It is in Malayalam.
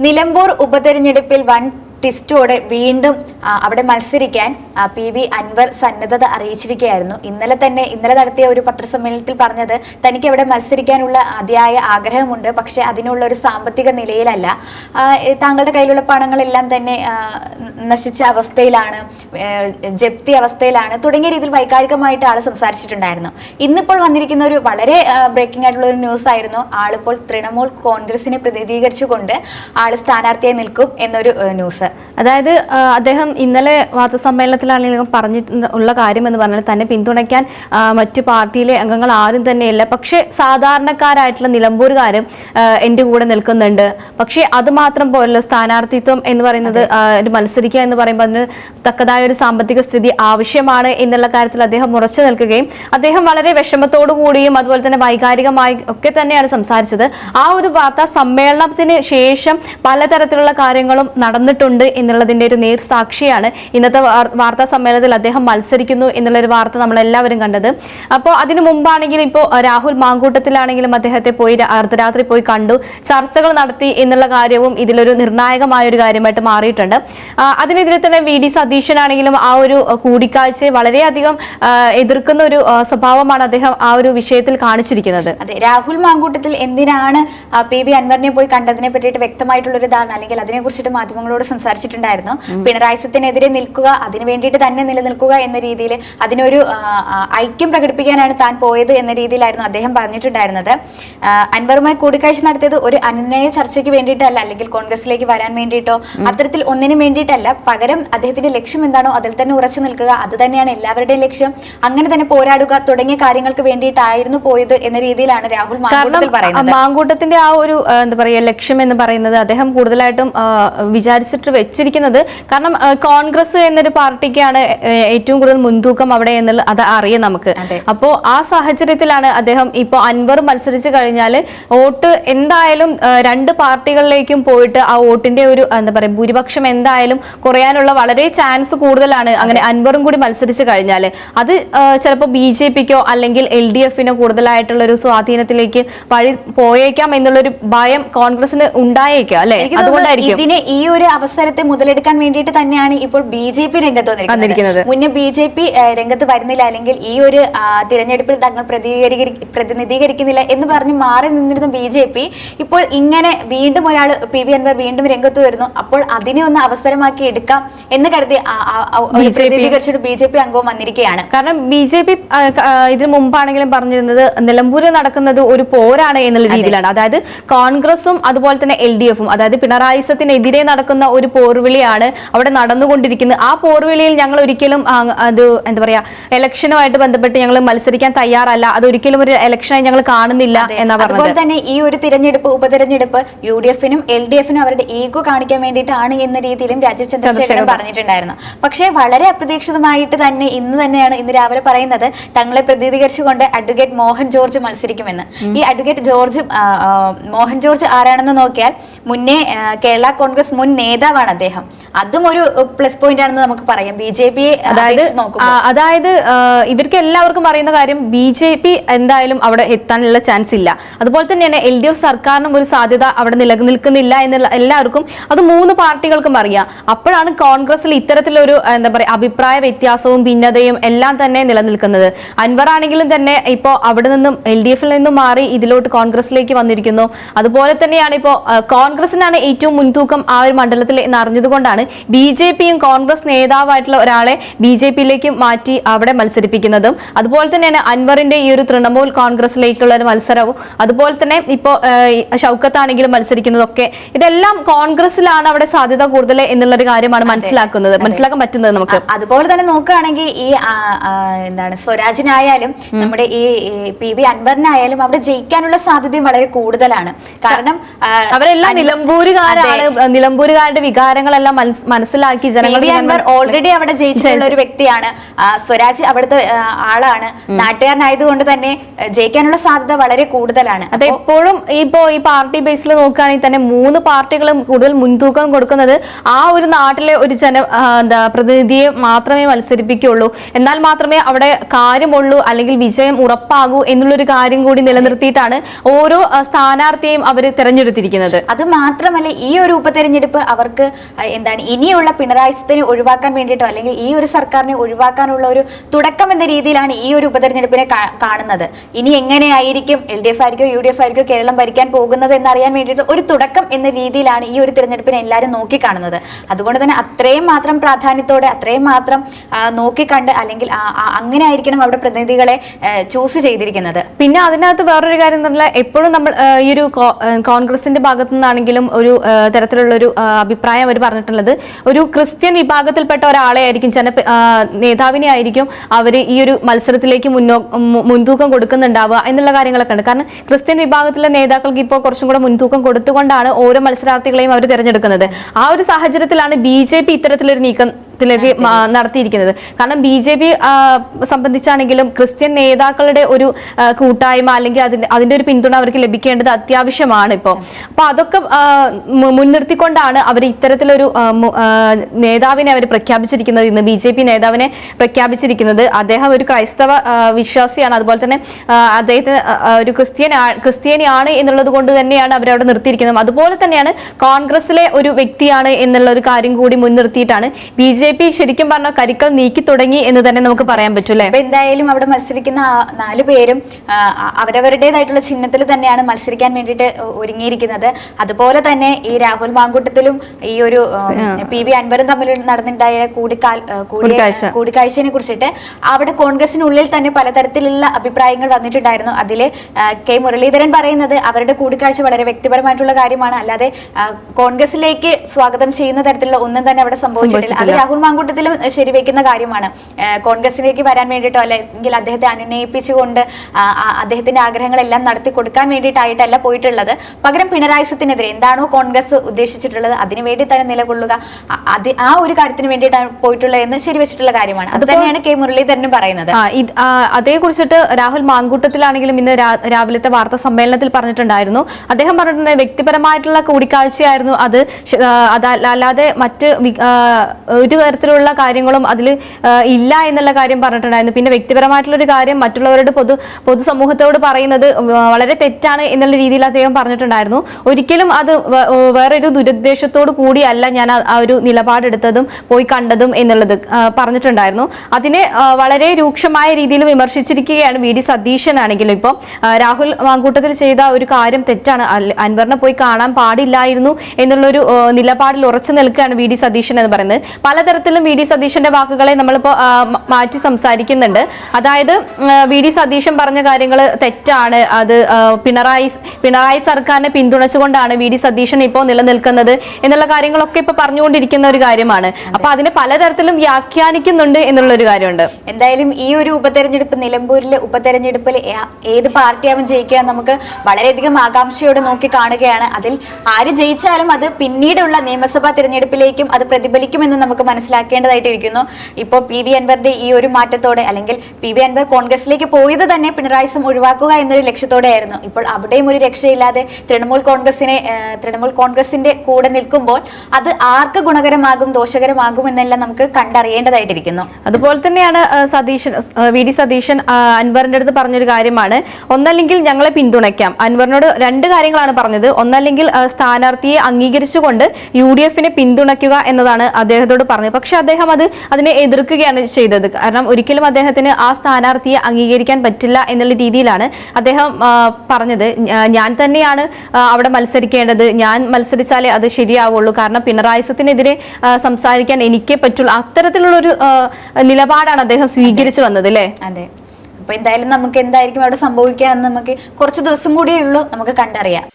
നിലമ്പൂർ ഉപതെരഞ്ഞെടുപ്പിൽ വൻ ടിസ്റ്റോടെ വീണ്ടും അവിടെ മത്സരിക്കാൻ പി വി അൻവർ സന്നദ്ധത അറിയിച്ചിരിക്കുകയായിരുന്നു. ഇന്നലെ തന്നെ ഇന്നലെ നടത്തിയ ഒരു പത്രസമ്മേളനത്തിൽ പറഞ്ഞത് തനിക്ക് അവിടെ മത്സരിക്കാനുള്ള അതിയായ ആഗ്രഹമുണ്ട് പക്ഷേ അതിനുള്ള ഒരു സാമ്പത്തിക നിലയിലല്ല. താങ്കളുടെ കയ്യിലുള്ള പണങ്ങളെല്ലാം തന്നെ നശിച്ച അവസ്ഥയിലാണ് ജപ്തി അവസ്ഥയിലാണ് തുടങ്ങിയ രീതിയിൽ വൈകാരികമായിട്ട് ആൾ സംസാരിച്ചിട്ടുണ്ടായിരുന്നു. ഇന്നിപ്പോൾ വന്നിരിക്കുന്ന ഒരു വളരെ ബ്രേക്കിംഗ് ആയിട്ടുള്ള ഒരു ന്യൂസ് ആയിരുന്നു. ആളിപ്പോൾ തൃണമൂൽ കോൺഗ്രസിനെ പ്രതിനിധീകരിച്ചുകൊണ്ട് ആൾ സ്ഥാനാർത്ഥിയായി നിൽക്കും എന്നൊരു ന്യൂസ് അതായത് അദ്ദേഹം ഇന്നലെ വാർത്താസമ്മേളനത്തിലാണെങ്കിലും പറഞ്ഞിട്ട് ഉള്ള കാര്യം എന്ന് പറഞ്ഞാൽ തന്നെ പിന്തുണയ്ക്കാൻ മറ്റു പാർട്ടിയിലെ അംഗങ്ങൾ ആരും തന്നെയില്ല. പക്ഷേ സാധാരണക്കാരായിട്ടുള്ള നിലമ്പൂരുകാരും എന്റെ കൂടെ നിൽക്കുന്നുണ്ട്. പക്ഷേ അത് മാത്രം പോലല്ലോ സ്ഥാനാർത്ഥിത്വം എന്ന് പറയുന്നത് മത്സരിക്കുക എന്ന് പറയുമ്പോൾ അതിന് തക്കതായ ഒരു സാമ്പത്തിക സ്ഥിതി ആവശ്യമാണ് എന്നുള്ള കാര്യത്തിൽ അദ്ദേഹം ഉറച്ചു നിൽക്കുകയും അദ്ദേഹം വളരെ വിഷമത്തോടു കൂടിയും അതുപോലെ തന്നെ വൈകാരികമായി ഒക്കെ തന്നെയാണ് സംസാരിച്ചത്. ആ ഒരു വാർത്താ സമ്മേളനത്തിന് ശേഷം പലതരത്തിലുള്ള കാര്യങ്ങളും നടന്നിട്ടുണ്ട്. എന്നുള്ളതിന്റെ ഒരു നേർ സാക്ഷിയാണ് ഇന്നത്തെ വാർത്താ സമ്മേളനത്തിൽ അദ്ദേഹം മത്സരിക്കുന്നു എന്നുള്ള ഒരു വാർത്ത നമ്മൾ എല്ലാവരും കണ്ടത്. അപ്പോൾ അതിനു മുമ്പാണെങ്കിലും ഇപ്പോൾ രാഹുൽ മാങ്കൂട്ടത്തിലാണെങ്കിലും അദ്ദേഹത്തെ പോയി അർദ്ധരാത്രി പോയി കണ്ടു. ചർച്ചകൾ നടത്തി എന്നുള്ള കാര്യവും ഇതിലൊരു നിർണായകമായ ഒരു കാര്യമായിട്ട് മാറിയിട്ടുണ്ട്. അതിനെതിരെ തന്നെ വി ഡി സതീശനാണെങ്കിലും ആ ഒരു കൂടിക്കാഴ്ചയെ വളരെയധികം എതിർക്കുന്ന ഒരു സ്വഭാവമാണ് അദ്ദേഹം ആ ഒരു വിഷയത്തിൽ കാണിച്ചിരിക്കുന്നത്. അതെ രാഹുൽ മാങ്കൂട്ടത്തിൽ എന്തിനാണ് പി വി അൻവറിനെ പോയി കണ്ടതിനെ പറ്റിയിട്ട് വ്യക്തമായിട്ടുള്ള ഒരു ധാരണ അല്ലെങ്കിൽ അതിനെ കുറിച്ചിട്ട് മാധ്യമങ്ങളോട് സംസാരിച്ചിട്ടുണ്ടായിരുന്നു. പിണറായിസത്തിനെതിരെ നിൽക്കുക അതിനു വേണ്ടിയിട്ട് തന്നെ നിലനിൽക്കുക എന്ന രീതിയിൽ അതിനൊരു ഐക്യം പ്രകടിപ്പിക്കാനാണ് താൻ പോയത് എന്ന രീതിയിലായിരുന്നു അദ്ദേഹം പറഞ്ഞിട്ടുണ്ടായിരുന്നത്. അൻവറുമായി കൂടിക്കാഴ്ച നടത്തിയത് ഒരു അനുനയ ചർച്ചയ്ക്ക് വേണ്ടിയിട്ടല്ല അല്ലെങ്കിൽ കോൺഗ്രസിലേക്ക് വരാൻ വേണ്ടിയിട്ടോ അത്തരത്തിൽ ഒന്നിനു വേണ്ടിയിട്ടല്ല. പകരം അദ്ദേഹത്തിന്റെ ലക്ഷ്യം എന്താണോ അതിൽ തന്നെ ഉറച്ചു നിൽക്കുക. അത് തന്നെയാണ് എല്ലാവരുടെയും ലക്ഷ്യം. അങ്ങനെ തന്നെ പോരാടുക തുടങ്ങിയ കാര്യങ്ങൾക്ക് വേണ്ടിയിട്ടായിരുന്നു പോയത് എന്ന രീതിയിലാണ് രാഹുൽ മാങ്കൂട്ടത്തിന്റെ ആ ഒരു എന്താ പറയുക ലക്ഷ്യം എന്ന് പറയുന്നത് അദ്ദേഹം കൂടുതലായിട്ടും വിചാരിച്ചിട്ട് വെച്ചിരിക്കുന്നത്. കാരണം കോൺഗ്രസ് എന്നൊരു പാർട്ടിക്കാണ് ഏറ്റവും കൂടുതൽ മുൻതൂക്കം അവിടെ എന്നുള്ള അത് അറിയാം നമുക്ക്. അപ്പോ അപ്പോൾ ആ സാഹചര്യത്തിലാണ് അദ്ദേഹം ഇപ്പോൾ അൻവർ മത്സരിച്ച് കഴിഞ്ഞാൽ വോട്ട് എന്തായാലും രണ്ട് പാർട്ടികളിലേക്കും പോയിട്ട് ആ വോട്ടിന്റെ ഒരു എന്താ പറയുക ഭൂരിപക്ഷം എന്തായാലും കുറയാനുള്ള വളരെ ചാൻസ് കൂടുതലാണ് അങ്ങനെ അൻവറും കൂടി മത്സരിച്ച് കഴിഞ്ഞാൽ അത് ചിലപ്പോൾ ബി ജെ പിക്കോ അല്ലെങ്കിൽ എൽ ഡി എഫിനോ കൂടുതലായിട്ടുള്ള ഒരു സ്വാധീനത്തിലേക്ക് വഴി പോയേക്കാം എന്നുള്ളൊരു ഭയം കോൺഗ്രസിന് ഉണ്ടായേക്കാം അല്ലെ? അതുകൊണ്ടായിരിക്കും. ഇതിനെ ഈ ഒരു അവസരത്തെ മുതലെടുക്കാൻ വേണ്ടിയിട്ട് തന്നെയാണ് ഇപ്പോൾ ബി ജെ പി രംഗത്ത് വന്നിരിക്കുന്നത്. മുന്നേ ബി ജെ പി രംഗത്ത് വരുന്നില്ല. അല്ലെങ്കിൽ ഈ ഒരു തിരഞ്ഞെടുപ്പിൽ തങ്ങൾ പ്രതിനിധീകരിക്കുന്നില്ല എന്ന് പറഞ്ഞ് മാറി നിന്നിരുന്ന ബി ജെ പി ഇപ്പോൾ ഇങ്ങനെ വീണ്ടും ഒരാൾ പി വി അൻവർ വീണ്ടും രംഗത്ത് വരുന്നു. അപ്പോൾ അതിനെ ഒന്ന് അവസരമാക്കി എടുക്കാം എന്ന് കരുതി പ്രതിനിധീകരിച്ചിട്ട് ബി ജെ പി അംഗവും വന്നിരിക്കുകയാണ്. കാരണം ബി ജെ പി ഇതിനു മുമ്പാണെങ്കിലും പറഞ്ഞിരുന്നത് നിലമ്പൂരിൽ നടക്കുന്നത് ഒരു പോരാണ് എന്നുള്ള രീതിയിലാണ്. അതായത് കോൺഗ്രസും അതുപോലെ തന്നെ എൽ ഡി എഫും അതായത് പിണറായി സത്തിനെതിരെ നടക്കുന്ന ഒരു പോർവിളിയാണ് അവിടെ നടന്നുകൊണ്ടിരിക്കുന്നത്. ആ പോർവിളിയിൽ ഞങ്ങൾ ഒരിക്കലും അത് എന്താ പറയാ ഇലക്ഷനുമായിട്ട് ബന്ധപ്പെട്ട് ഞങ്ങൾ മത്സരിക്കാൻ തയ്യാറല്ല. അത് ഒരിക്കലും ഒരു ഇലക്ഷനായി ഞങ്ങൾ കാണുന്നില്ല എന്നാ അതുപോലെ തന്നെ ഈ ഒരു തിരഞ്ഞെടുപ്പ് ഉപതെരഞ്ഞെടുപ്പ് യു ഡി എഫിനും എൽ ഡി എഫിനും അവരുടെ ഈഗോ കാണിക്കാൻ വേണ്ടിയിട്ടാണ് എന്ന രീതിയിലും രാജീവ് ചന്ദ്രശേഖരൻ പറഞ്ഞിട്ടുണ്ടായിരുന്നു. പക്ഷേ വളരെ അപ്രതീക്ഷിതമായിട്ട് തന്നെ ഇന്ന് തന്നെയാണ് ഇന്ന് രാവിലെ പറയുന്നത് തങ്ങളെ പ്രതിനിധീകരിച്ചുകൊണ്ട് അഡ്വക്കേറ്റ് മോഹൻ ജോർജ് മത്സരിക്കുമെന്ന്. ഈ അഡ്വക്കേറ്റ് ജോർജ് മോഹൻ ജോർജ് ആരാണെന്ന് നോക്കിയാൽ മുന്നേ കേരള കോൺഗ്രസ് മുൻ നേതാവാണ് അദ്ദേഹം. അതും ഒരു പ്ലസ് പോയിന്റ് ആണെന്ന് നമുക്ക് പറയാം. ബി ജെ പിയെ അതായത് അതായത് ഇവർക്ക് എല്ലാവർക്കും പറയുന്ന കാര്യം ബി ജെ പി എന്തായാലും അവിടെ എത്താനുള്ള ചാൻസ് ഇല്ല. അതുപോലെ തന്നെയാണ് എൽ ഡി എഫ് സർക്കാരിനും ഒരു സാധ്യത അവിടെ നിലനിൽക്കുന്നില്ല എന്നുള്ള എല്ലാവർക്കും അത് മൂന്ന് പാർട്ടികൾക്കും അറിയാം. അപ്പോഴാണ് കോൺഗ്രസിൽ ഇത്തരത്തിലൊരു എന്താ പറയുക അഭിപ്രായ വ്യത്യാസവും ഭിന്നതയും എല്ലാം തന്നെ നിലനിൽക്കുന്നത്. അൻവർ ആണെങ്കിലും തന്നെ ഇപ്പോൾ അവിടെ നിന്നും എൽ ഡി എഫിൽ നിന്നും മാറി ഇതിലോട്ട് കോൺഗ്രസിലേക്ക് വന്നിരിക്കുന്നു. അതുപോലെ തന്നെയാണ് ഇപ്പോൾ കോൺഗ്രസിനാണ് ഏറ്റവും മുൻതൂക്കം ആ ഒരു മണ്ഡലത്തിൽ എന്ന് അറിഞ്ഞതുകൊണ്ടാണ് ബി ജെ പിയും കോൺഗ്രസ് നേതാവായിട്ടുള്ള ഒരാളെ ബി ജെ പിയിലേക്ക് മാറ്റി അവിടെ മത്സരിപ്പിക്കുന്നതും. അതുപോലെ തന്നെയാണ് അൻവറിന്റെ ഈ ഒരു തൃണമൂൽ കോൺഗ്രസിലേക്കുള്ള ഒരു മത്സരവും. അതുപോലെ തന്നെ ഇപ്പോൾ ഷൗക്കത്താണെങ്കിലും മത്സരിക്കുന്നതൊക്കെ. ഇതെല്ലാം കോൺഗ്രസിലാണ് അവിടെ സാധ്യത കൂടുതൽ എന്നുള്ളൊരു കാര്യമാണ് മനസ്സിലാക്കുന്നത്. മനസ്സിലാക്കാൻ പറ്റുന്നത് നമുക്ക്. അതുപോലെ തന്നെ നോക്കുകയാണെങ്കിൽ ഈ എന്താണ് സ്വരാജിനായാലും നമ്മുടെ ഈ പി വി അൻവറിനായാലും അവിടെ ജയിക്കാനുള്ള സാധ്യതയും വളരെ കൂടുതലാണ്. കാരണം അവരെല്ലാം നിലമ്പൂരുകാരാണ്. നിലമ്പൂരുകാരുടെ വികാരം വികാരങ്ങളെല്ലാം മനസ്സിലാക്കി ജനങ്ങൾ ഓൾറെഡി അവിടെ ജയിച്ചിട്ടുള്ള ഒരു വ്യക്തിയാണ്. സ്വരാജ് അവിടുത്തെ ആളാണ്. നാട്ടുകാരനായതുകൊണ്ട് തന്നെ ജയിക്കാനുള്ള സാധ്യത വളരെ കൂടുതലാണ്. അത് എപ്പോഴും ഇപ്പോ ഈ പാർട്ടി ബേസിൽ നോക്കുകയാണെങ്കിൽ തന്നെ മൂന്ന് പാർട്ടികളും കൂടുതൽ മുൻതൂക്കം കൊടുക്കുന്നത് ആ ഒരു നാട്ടിലെ ഒരു ജന എന്താ പ്രതിനിധിയെ മാത്രമേ മത്സരിപ്പിക്കുള്ളൂ. എന്നാൽ മാത്രമേ അവിടെ കാര്യമുള്ളൂ അല്ലെങ്കിൽ വിജയം ഉറപ്പാകൂ എന്നുള്ളൊരു കാര്യം കൂടി നിലനിർത്തിയിട്ടാണ് ഓരോ സ്ഥാനാർത്ഥിയെയും അവർ തിരഞ്ഞെടുത്തിരിക്കുന്നത്. അത് മാത്രമല്ല ഈ ഒരു ഉപതെരഞ്ഞെടുപ്പ് അവർക്ക് എന്താണ് ഇനിയുള്ള പിണറായി സത്തിനെ ഒഴിവാക്കാൻ വേണ്ടിയിട്ടോ അല്ലെങ്കിൽ ഈ ഒരു സർക്കാരിനെ ഒഴിവാക്കാനുള്ള ഒരു തുടക്കം എന്ന രീതിയിലാണ് ഈ ഒരു ഉപതെരഞ്ഞെടുപ്പിനെ കാണുന്നത്. ഇനി എങ്ങനെയായിരിക്കും എൽ ഡി എഫ് ആയിരിക്കോ യു ഡി എഫ് ആയിരിക്കോ കേരളം ഭരിക്കാൻ പോകുന്നത് എന്നറിയാൻ വേണ്ടിയിട്ട് ഒരു തുടക്കം എന്ന രീതിയിലാണ് ഈ ഒരു തിരഞ്ഞെടുപ്പിനെ എല്ലാവരും നോക്കിക്കാണുന്നത്. അതുകൊണ്ട് തന്നെ അത്രയും മാത്രം പ്രാധാന്യത്തോടെ അത്രയും മാത്രം നോക്കിക്കണ്ട് അല്ലെങ്കിൽ അങ്ങനെ ആയിരിക്കണം അവിടെ പ്രതിനിധികളെ ചൂസ് ചെയ്തിരിക്കുന്നത്. പിന്നെ അതിനകത്ത് വേറൊരു കാര്യം എന്ന് പറഞ്ഞാൽ എപ്പോഴും നമ്മൾ ഈ ഒരു കോൺഗ്രസിന്റെ ഭാഗത്തു നിന്നാണെങ്കിലും ഒരു തരത്തിലുള്ള ഒരു ആ, അഭിപ്രായം അവർ പറഞ്ഞിട്ടുള്ളത്. ഒരു ക്രിസ്ത്യൻ വിഭാഗത്തിൽപ്പെട്ട ഒരാളെ ആയിരിക്കും ജന നേതാവിനെ ആയിരിക്കും അവർ ഈ ഒരു മത്സരത്തിലേക്ക് മുന്നോ മുൻതൂക്കം കൊടുക്കുന്നുണ്ടാവുക എന്നുള്ള കാര്യങ്ങളൊക്കെ ഉണ്ട്. കാരണം ക്രിസ്ത്യൻ വിഭാഗത്തിലെ നേതാക്കൾക്ക് ഇപ്പോൾ കുറച്ചും കൂടെ മുൻതൂക്കം കൊടുത്തുകൊണ്ടാണ് ഓരോ മത്സരാർത്ഥികളെയും അവർ തിരഞ്ഞെടുക്കുന്നത്. ആ ഒരു സാഹചര്യത്തിലാണ് ബി ജെ പി ഇത്തരത്തിലൊരു നീക്കം ത്തിലേക്ക് നടത്തിയിരിക്കുന്നത്. കാരണം ബി ജെ പി സംബന്ധിച്ചാണെങ്കിലും ക്രിസ്ത്യൻ നേതാക്കളുടെ ഒരു കൂട്ടായ്മ അല്ലെങ്കിൽ അതിന്റെ അതിന്റെ ഒരു പിന്തുണ അവർക്ക് ലഭിക്കേണ്ടത് അത്യാവശ്യമാണ് ഇപ്പോൾ അപ്പൊ അതൊക്കെ മുൻനിർത്തിക്കൊണ്ടാണ് അവർ ഇത്തരത്തിലൊരു നേതാവിനെ അവർ പ്രഖ്യാപിച്ചിരിക്കുന്നത്. ഇന്ന് ബി ജെ പി നേതാവിനെ പ്രഖ്യാപിച്ചിരിക്കുന്നത്. അദ്ദേഹം ഒരു ക്രൈസ്തവ വിശ്വാസിയാണ്. അതുപോലെ തന്നെ അദ്ദേഹത്തിന് ഒരു ക്രിസ്ത്യൻ ക്രിസ്ത്യാനിയാണ് എന്നുള്ളത് കൊണ്ട് തന്നെയാണ് അവരവിടെ നിർത്തിയിരിക്കുന്നത്. അതുപോലെ തന്നെയാണ് കോൺഗ്രസിലെ ഒരു വ്യക്തിയാണ് എന്നുള്ള ഒരു കാര്യം കൂടി മുൻനിർത്തിയിട്ടാണ് ബി ജെ പി ശരിക്കും പറഞ്ഞ കരിക്കൽ നീക്കി തുടങ്ങി എന്ന് തന്നെ നമുക്ക് പറയാൻ പറ്റൂലേ എന്തായാലും അവിടെ മത്സരിക്കുന്ന നാല് പേരും അവരവരുടേതായിട്ടുള്ള ചിഹ്നത്തിൽ തന്നെയാണ് മത്സരിക്കാൻ വേണ്ടിയിട്ട് ഒരുങ്ങിയിരിക്കുന്നത്. അതുപോലെ തന്നെ ഈ രാഹുൽ മാങ്കൂട്ടത്തിലും ഈ ഒരു പി വി അൻവറും തമ്മിൽ നടന്നിട്ടുണ്ടായ കൂടിക്കാൽ കൂടിക്കാഴ്ചയെ കുറിച്ചിട്ട് അവിടെ കോൺഗ്രസിനുള്ളിൽ തന്നെ പലതരത്തിലുള്ള അഭിപ്രായങ്ങൾ വന്നിട്ടുണ്ടായിരുന്നു. അതിൽ കെ മുരളീധരൻ പറയുന്നത് അവരുടെ കൂടിക്കാഴ്ച വളരെ വ്യക്തിപരമായിട്ടുള്ള കാര്യമാണ്. അല്ലാതെ കോൺഗ്രസിലേക്ക് സ്വാഗതം ചെയ്യുന്ന തരത്തിലുള്ള ഒന്നും തന്നെ അവിടെ സംഭവിച്ചിട്ടില്ല. അത് സംഭവിച്ചിട്ടില്ല. രാഹുൽ മാങ്കൂട്ടത്തിലും ശരിവെക്കുന്ന കാര്യമാണ്. കോൺഗ്രസിലേക്ക് വരാൻ വേണ്ടിയിട്ടോ അല്ലെങ്കിൽ അദ്ദേഹത്തെ അനുനയിപ്പിച്ചുകൊണ്ട് അദ്ദേഹത്തിന്റെ ആഗ്രഹങ്ങളെല്ലാം നടത്തി കൊടുക്കാൻ വേണ്ടിയിട്ടായിട്ടല്ല പോയിട്ടുള്ളത്. പകരം പിണറായി സത്തിനെതിരെ എന്താണോ കോൺഗ്രസ് ഉദ്ദേശിച്ചിട്ടുള്ളത് അതിനു വേണ്ടി തന്നെ നിലകൊള്ളുക ആ- അത് ആ ഒരു കാര്യത്തിന് വേണ്ടിയിട്ടാണ് പോയിട്ടുള്ളത് എന്ന് ശരിവെച്ചിട്ടുള്ള കാര്യമാണ്. അത് തന്നെയാണ് കെ മുരളീധരനും പറയുന്നത്. ആ ഇത് അതേ കുറിച്ചിട്ട് രാഹുൽ മാങ്കൂട്ടത്തിലാണെങ്കിലും ഇന്ന് രാവിലത്തെ വാർത്താ സമ്മേളനത്തിൽ പറഞ്ഞിട്ടുണ്ടായിരുന്നു. അദ്ദേഹം പറഞ്ഞിട്ടുണ്ട് വ്യക്തിപരമായിട്ടുള്ള കൂടിക്കാഴ്ചയായിരുന്നു അത്. അതല്ലാതെ അല്ലാതെ മറ്റ് ഒരു തരത്തിലുള്ള കാര്യങ്ങളും അതിൽ ഇല്ല എന്നുള്ള കാര്യം പറഞ്ഞിട്ടുണ്ടായിരുന്നു. പിന്നെ വ്യക്തിപരമായിട്ടുള്ള ഒരു കാര്യം മറ്റുള്ളവരോട് പൊതു പൊതുസമൂഹത്തോട് പറയുന്നത് വളരെ തെറ്റാണ് എന്നുള്ള രീതിയിൽ അദ്ദേഹം പറഞ്ഞിട്ടുണ്ടായിരുന്നു. ഒരിക്കലും അത് വേറൊരു ദുരുദ്ദേശത്തോടു കൂടിയല്ല ഞാൻ ആ- ഒരു നിലപാടെടുത്തതും പോയി കണ്ടതും എന്നുള്ളത് പറഞ്ഞിട്ടുണ്ടായിരുന്നു. അതിനെ വളരെ രൂക്ഷമായ രീതിയിൽ വിമർശിച്ചിരിക്കുകയാണ് വി. ഡി. സതീശൻ ആണെങ്കിലും ഇപ്പം രാഹുൽ മാങ്കൂട്ടത്തിൽ ചെയ്ത ഒരു കാര്യം തെറ്റാണ്. അൻവറിനെ പോയി കാണാൻ പാടില്ലായിരുന്നു എന്നുള്ളൊരു നിലപാടിൽ ഉറച്ചു നിൽക്കുകയാണ് വി. ഡി. സതീശൻ എന്ന് പറയുന്നത്. പലതരത്തിലും വി ഡി സതീശന്റെ വാക്കുകളെ നമ്മളിപ്പോൾ ആ, മാറ്റി സംസാരിക്കുന്നുണ്ട്. അതായത് വി ഡി സതീശൻ പറഞ്ഞ കാര്യങ്ങൾ തെറ്റാണ്. അത് പിണറായി പിണറായി സർക്കാരിനെ പിന്തുണച്ചുകൊണ്ടാണ് വി ഡി സതീശൻ ഇപ്പോൾ നിലനിൽക്കുന്നത് എന്നുള്ള കാര്യങ്ങളൊക്കെ ഇപ്പൊ പറഞ്ഞുകൊണ്ടിരിക്കുന്ന ഒരു കാര്യമാണ്. അപ്പൊ അതിനെ പലതരത്തിലും വ്യാഖ്യാനിക്കുന്നുണ്ട് എന്നുള്ള ഒരു കാര്യമുണ്ട്. എന്തായാലും ഈ ഒരു ഉപതെരഞ്ഞെടുപ്പ് നിലമ്പൂരിലെ ഉപതെരഞ്ഞെടുപ്പിൽ ഏത് പാർട്ടിയാവും ജയിക്കുക നമുക്ക് വളരെയധികം ആകാംക്ഷയോടെ നോക്കി കാണുകയാണ്. അതിൽ ആര് ജയിച്ചാലും അത് പിന്നീടുള്ള നിയമസഭാ തിരഞ്ഞെടുപ്പിലേക്കും അത് പ്രതിഫലിക്കുമെന്ന് നമുക്ക് മനസ്സിലാക്കേണ്ടതായിട്ടിരിക്കുന്നു. ഇപ്പോൾ പി വി അൻവറിന്റെ ഈ ഒരു മാറ്റത്തോടെ അല്ലെങ്കിൽ പി വി അൻവർ കോൺഗ്രസിലേക്ക് പോയത് തന്നെ പിണറായി സം ഒഴിവാക്കുക എന്നൊരു ലക്ഷ്യത്തോടെയായിരുന്നു. ഇപ്പോൾ അവിടെയും ഒരു രക്ഷയില്ലാതെ തൃണമൂൽ കോൺഗ്രസിനെ തൃണമൂൽ കോൺഗ്രസിന്റെ കൂടെ നിൽക്കുമ്പോൾ അത് ആർക്ക് ഗുണകരമാകും ദോഷകരമാകും എന്നെല്ലാം നമുക്ക് കണ്ടറിയേണ്ടതായിട്ടിരിക്കുന്നു. അതുപോലെ തന്നെയാണ് സതീശൻ വി ഡി സതീശൻ അൻവറിന്റെ അടുത്ത് പറഞ്ഞൊരു കാര്യമാണ്. ഒന്നല്ലെങ്കിൽ ഞങ്ങളെ പിന്തുണയ്ക്കാം. അൻവറിനോട് രണ്ട് കാര്യങ്ങളാണ് പറഞ്ഞത്. ഒന്നല്ലെങ്കിൽ സ്ഥാനാർത്ഥിയെ അംഗീകരിച്ചുകൊണ്ട് യു ഡി എഫിനെ പിന്തുണയ്ക്കുക എന്നതാണ് അദ്ദേഹത്തോട് പറഞ്ഞത്. പക്ഷെ അദ്ദേഹം അത് അതിനെ എതിർക്കുകയാണ് ചെയ്തത്. കാരണം ഒരിക്കലും അദ്ദേഹത്തിന് ആ സ്ഥാനാർത്ഥിയെ അംഗീകരിക്കാൻ പറ്റില്ല എന്നുള്ള രീതിയിലാണ് അദ്ദേഹം പറഞ്ഞത്. ഞാൻ തന്നെയാണ് അവിടെ മത്സരിക്കേണ്ടത്. ഞാൻ മത്സരിച്ചാലേ അത് ശരിയാവുള്ളൂ. കാരണം പിണറായി സത്തിനെതിരെ സംസാരിക്കാൻ എനിക്കേ പറ്റുള്ളൂ. അത്തരത്തിലുള്ള ഒരു നിലപാടാണ് അദ്ദേഹം സ്വീകരിച്ചു വന്നത് അല്ലേ? അതെ. അപ്പൊ എന്തായാലും നമുക്ക് എന്തായിരിക്കും അവിടെ സംഭവിക്കുക എന്ന് നമുക്ക് കുറച്ച് ദിവസം കൂടിയേ ഉള്ളൂ. നമുക്ക് കണ്ടറിയാം.